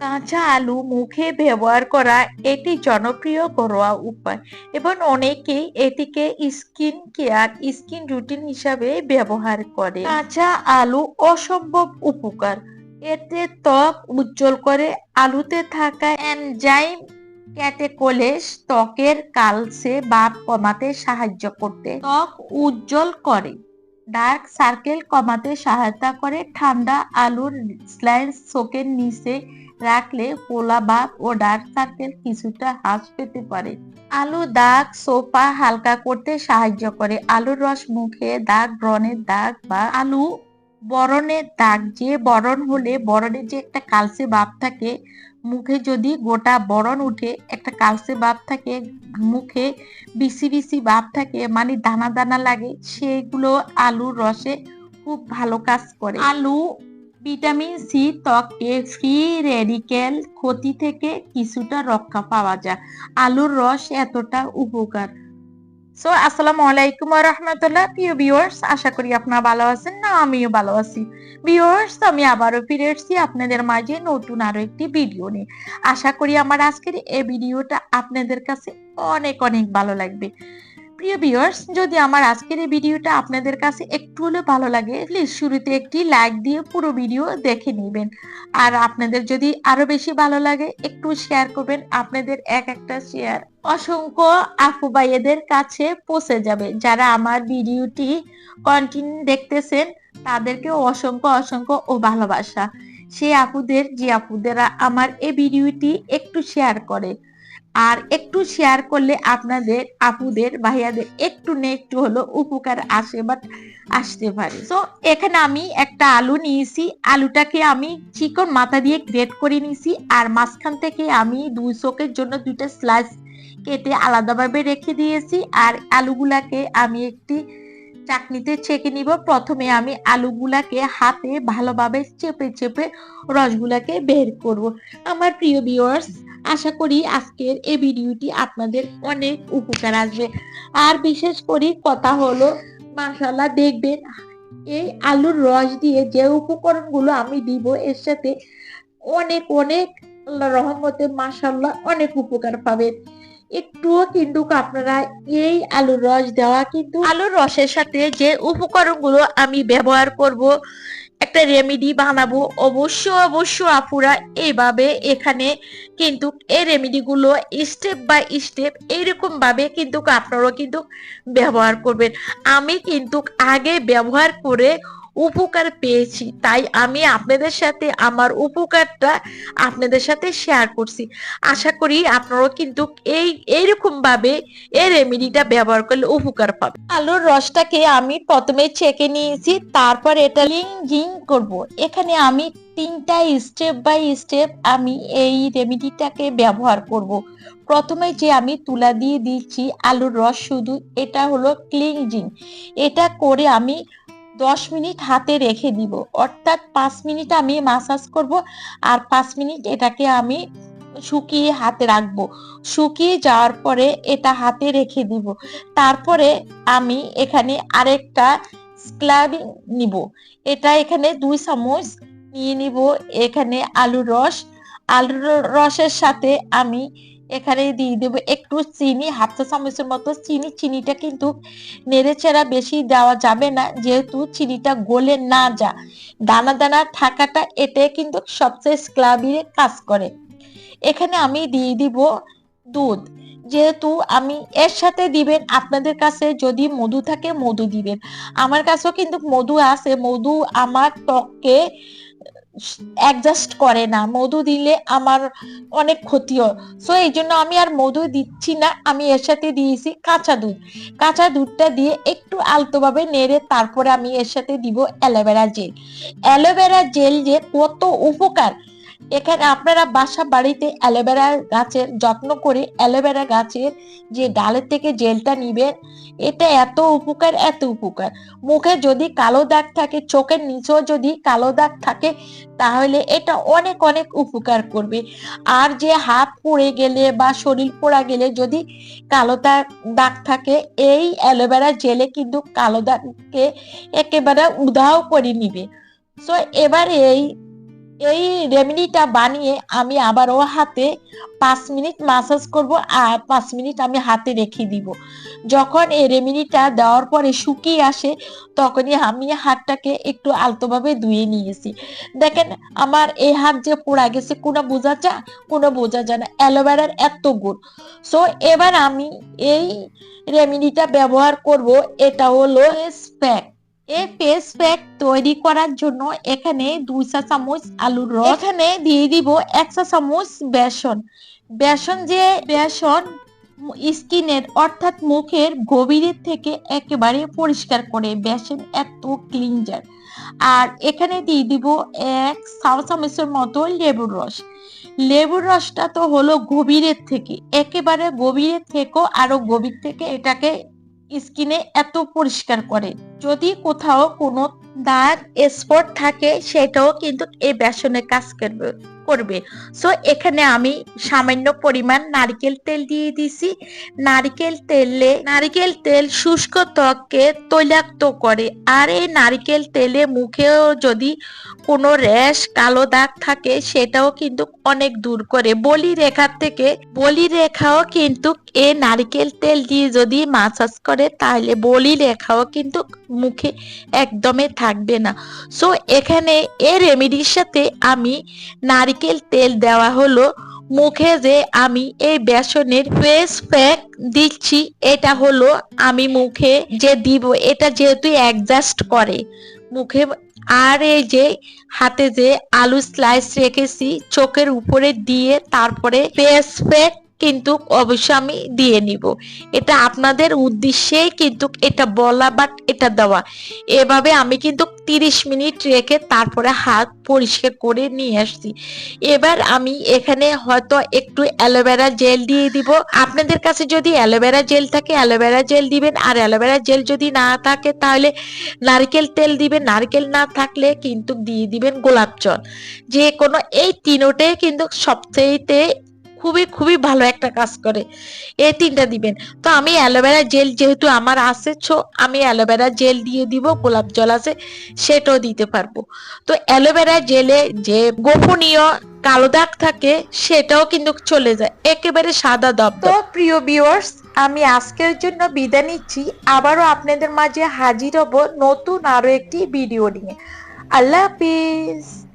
কাঁচা আলু মুখে ব্যবহার করা এটি জনপ্রিয় ঘরোয়া উপায় এবং অনেকেই এটিকে স্কিন কেয়ার, স্কিন রুটিন হিসাবে ব্যবহার করে। কাঁচা আলু অসম্ভব উপকার। এতে ত্বক উজ্জ্বল করে, আলুতে থাকা এনজাইম ক্যাটেকোলেস ত্বকের কালসে ভাব কমাতে সাহায্য করতে। ত্বক উজ্জ্বল করে। ডার্ক সার্কেল কমাতে সহায়তা করে ঠান্ডা আলুর স্লাইস চোখের নিচে রাখলে পোলা ভাব ও ডার্ক সার্কেল কিছুটা হ্রাস পেতে পারে। আলু দাগ সোপা হালকা করতে সাহায্য করে। আলুর রস মুখে দাগ, ব্রণের দাগ বা আলু বরণের দাগ, যে বরণ হলে বরণের যে একটা কালসে ভাব থাকে মুখে যদি গোটা বরণ উঠে, একটা কালসে ভাব থাকে, মুখে বিসি বিসি ভাব থাকে মানে দানা দানা লাগে, সেগুলো আলুর রসে খুব ভালো কাজ করে। আলু, ভিটামিন সি ত্বককে ফ্রি রেডিক্যাল ক্ষতি থেকে কিছুটা রক্ষা পাওয়া যায়। আলুর রস এতটা উপকার। সো আসসালামু আলাইকুম ওয়া রাহমাতুল্লাহ প্রিয় ভিউয়ার্স আশা করি আপনারা ভালো আছেন না আমিও ভালো আছি ভিউয়ার্স আমি আবারও ফিরে এসেছি আপনাদের মাঝে নতুন আরও একটি ভিডিও নিয়ে আশা করি আমার আজকের এই ভিডিওটা আপনাদের কাছে অনেক অনেক ভালো লাগবে প্রিয় ভিউয়ার্স যদি আমার আজকের এই ভিডিওটা আপনাদের কাছে একটু হলেও ভালো লাগে প্লিজ শুরুতে একটি লাইক দিয়ে পুরো ভিডিও দেখে নেবেন। আর আপনাদের যদি আরও বেশি ভালো লাগে, একটু শেয়ার করবেন, আপনাদের এক একটা শেয়ার অসংখ্য আপু ভাইয়েদের কাছে পৌঁছে যাবে। যারা আমার ভিডিওটি কন্টিনিউ দেখতেছেন তাদেরকে অসংখ্য অসংখ্য ও ভালোবাসা। সেই আপুদের, যে আপুদেরা আমার এই ভিডিওটি একটু শেয়ার করে আর একটু শেয়ার করলে আপনাদের, আপুদের, ভাইয়াদের একটু না একটু হলো উপকার আসে বাট আসতে পারে। তো এখানে আমি একটা আলু নিয়েছি। আলুটাকে আমি চিকন মাথা দিয়ে গ্রেট করে নিয়েছি আর মাঝখান থেকে আমি দুই চোখের জন্য দুইটা স্লাইস কেটে আলাদাভাবে রেখে দিয়েছি। আর আলুগুলাকে আমি একটি চাকনিতে ছেঁকে নিব। প্রথমে আমি আলুগুলাকে হাতে ভালোভাবে চেপে চেপে রসগুলাকে বের করব। আমার প্রিয় ভিউয়ার্স আশা করি আজকের এই ভিডিওটি আপনাদের অনেক উপকার আসবে। আর বিশেষ করে কথা হলো মাশাল্লাহ দেখবেন, এই আলুর রস দিয়ে যে উপকরণগুলো আমি দিব, এর সাথে অনেক অনেক আল্লাহ রহমতে অনেক উপকার পাবেন। একটুও কিন্তু আপনারা এই আলুর রস দেওয়া কিন্তু আলুর রসের সাথে যে উপকরণগুলো আমি ব্যবহার করব, একটা রেমেডি বানাবো অবশ্য অবশ্য আপুরা এইভাবে এখানে কিন্তু এই রেমেডি গুলো স্টেপ বাই স্টেপ এইরকম ভাবে কিন্তু আপনারাও কিন্তু ব্যবহার করবেন। আমি কিন্তু আগে ব্যবহার করে উপকার পেয়েছি। তাই আমি আপনাদের সাথে, আমার উপকারটা আপনাদের সাথে শেয়ার করছি। আশা করি আপনারাও কিন্তু এই এইরকম ভাবে এই রেমেডিটা ব্যবহার করলে উপকার পাবে আলুর রসটাকে আমি প্রথমে ছেঁকে নিয়েছি, তারপর এটা লিং জিং করব। এখানে আমি তিনটা স্টেপ বাই স্টেপ আমি এই রেমেডিটাকে ব্যবহার করব। প্রথমে যে আমি তুলা দিয়ে দিচ্ছি আলুর রস, শুধু এটা হলো ক্লিনজিং এটা করে আমি দশ মিনিট হাতে রেখে দিব। অর্থাৎ পাঁচ মিনিট আমি মাসাজ করব আর পাঁচ মিনিট এটাকে আমি শুকিয়ে হাতে রাখব। শুকিয়ে যাওয়ার পরে এটা হাতে রেখে দিব। তারপরে আমি এখানে আরেকটা স্ক্লাবিং নিব। এটা এখানে দুই চামচ নিয়ে নিব। এখানে আলুর রস। আলুর রসের সাথে আমি এখানে দিয়ে দেব একটু চিনি, হাফ চা চামচের মতো চিনি। চিনিটা কিন্তু নেড়েচেড়া বেশি দেওয়া যাবে না, যেহেতু চিনিটা গলে না যা দানা দানা থাকাটা এতে কিন্তু সবচেয়ে স্ক্লাবিরে কাজ করে। এখানে আমি দিয়ে দিব দুধ। যেহেতু আমি এর সাথে দিবেন, আপনাদের কাছে যদি মধু থাকে, মধু দিবেন। আমার কাছেও কিন্তু মধু আছে। মধু আমার ত্বককে অ্যাডজাস্ট করে না। মধু দিলে আমার অনেক ক্ষতি হয় সো এই জন্য আমি আর মধু দিচ্ছি না, আমি এর সাথে দিয়েছি কাঁচা দুধ। কাঁচা দুধটা দিয়ে একটু আলতোভাবে নেড়ে তারপরে আমি এর সাথে দিব অ্যালোভেরা জেল। অ্যালোভেরা জেল যে কত উপকার। এখানে আপনারা বাসা বাড়িতে অ্যালোভেরা গাছের যত্ন করে অ্যালোভেরা গাছের যে ডালের থেকে জেলটা নিবেন, এটা এত উপকার এত উপকার। মুখে যদি কালো দাগ থাকে, চোখের নিচেও যদি কালো দাগ থাকে, তাহলে এটা অনেক অনেক উপকার করবে। আর যে হাত পড়ে গেলে বা শরীর পোড়া গেলে যদি কালো দাগ দাগ থাকে, এই অ্যালোভেরা জেলে কিন্তু কালো দাগকে একেবারে উদাহ করে নিবে। সো এবার এই এই রেমেডিটা বানিয়ে আমি আবারও হাতে পাঁচ মিনিট মাসাজ করব আর পাঁচ মিনিট আমি হাতে রেখে দিব। যখন এই রেমেডিটা দেওয়ার পরে শুকিয়ে আসে, তখনই আমি হাতটাকে একটু আলতোভাবে ধুয়ে নিয়েছি। দেখেন, আমার এই হাত যে পোড়া গেছে, কোনো বোঝা যায় কোনো বোঝা যায় না। অ্যালোভেরার এত গুণ। সো এবার আমি এই রেমেডিটা ব্যবহার করব, এটা হলো ফেস প্যাক এই ফেস প্যাক তৈরি করার জন্য এখানে দুই চা চামচ আলুর রস। এখানে দিয়ে দিব এক চা চামচ বেসন। বেসন যে বেসন স্কিনের অর্থাৎ মুখের গভীরের থেকে একেবারে পরিষ্কার করে বেসন এত ক্লিনজার। আর এখানে দিয়ে দিব এক চা চামচের মতো লেবুর রস। লেবুর রসটা তো হলো গভীরের থেকে, একেবারে গভীরের থেকেও আরও গভীর থেকে এটাকে স্কিনে এত পরিষ্কার করে। যদি কোথাও কোনো দাগ, স্পট থাকে, সেটাও কিন্তু এই বেসনে কাজ করবে করবে। সো এখানে আমি সামান্য পরিমাণ নারকেল তেল দিয়ে দিছি। নারকেল তেলে, নারকেল তেল শুষ্ক ত্বককে তৈলাক্ত করে। আর এই নারকেল তেলে মুখেও যদি কোনো র্যাশ, কালো দাগ থাকে, সেটাও কিন্তু অনেক দূর করে। বলি রেখার থেকে বলি রেখাও কিন্তু এ নারকেল তেল দিয়ে যদি মাসাজ করে, তাহলে বলি রেখাও কিন্তু মুখে একদমই থাকবে না। সো এখানে এ রেমেডির সাথে আমি নারকেল তেল দেওয়া হলো। মুখে যে আমি এই বেসনের ফেস প্যাক দিচ্ছি, এটা হলো আমি মুখে যে দিব, এটা যেহেতু অ্যাডজাস্ট করে। মুখে আর এই যে হাতে যে আলু স্লাইস রেখেছি, চোখের উপরে দিয়ে তারপরে ফেস প্যাক কিন্তু অবশ্যই আমি দিয়ে নিব। এটা আপনাদের উদ্দেশ্যেই কিন্তু এটা বলা বাট এটা দেওয়া। এভাবে আমি কিন্তু তিরিশ মিনিট রেখে তারপরে হাত পরিষ্কার করে নিয়ে আসছি। এবার আমি এখানে হয়তো একটু অ্যালোভেরা জেল দিয়ে দিব। আপনাদের কাছে যদি অ্যালোভেরা জেল থাকে, অ্যালোভেরা জেল দিবেন। আর অ্যালোভেরা জেল যদি না থাকে, তাহলে নারকেল তেল দিবেন। নারকেল না থাকলে কিন্তু দিয়ে দিবেন গোলাপ জল। যে কোনো এই তিনোটাই কিন্তু সবচেয়েতে খুবই খুবই ভালো একটা কাজ করে। এই তিনটা দিবেন। তো আমি অ্যালোভেরা জেল যেহেতু আমার আছে ছো আমি অ্যালোভেরা জেল দিয়ে দিব, গোলাপ জল আছে, সেটাও দিতে পারব। তো অ্যালোভেরা জেলে যে গোপনীয় কালো দাগ থাকে, সেটাও কিন্তু চলে যায়। একেবারে সাদা দব তো প্রিয় ভিউয়ার্স আমি আজকের জন্য বিদায় নিচ্ছি। আবারও আপনাদের মাঝে হাজির হব নতুন আরও একটি ভিডিও নিয়ে। আল্লাহ হাফিজ।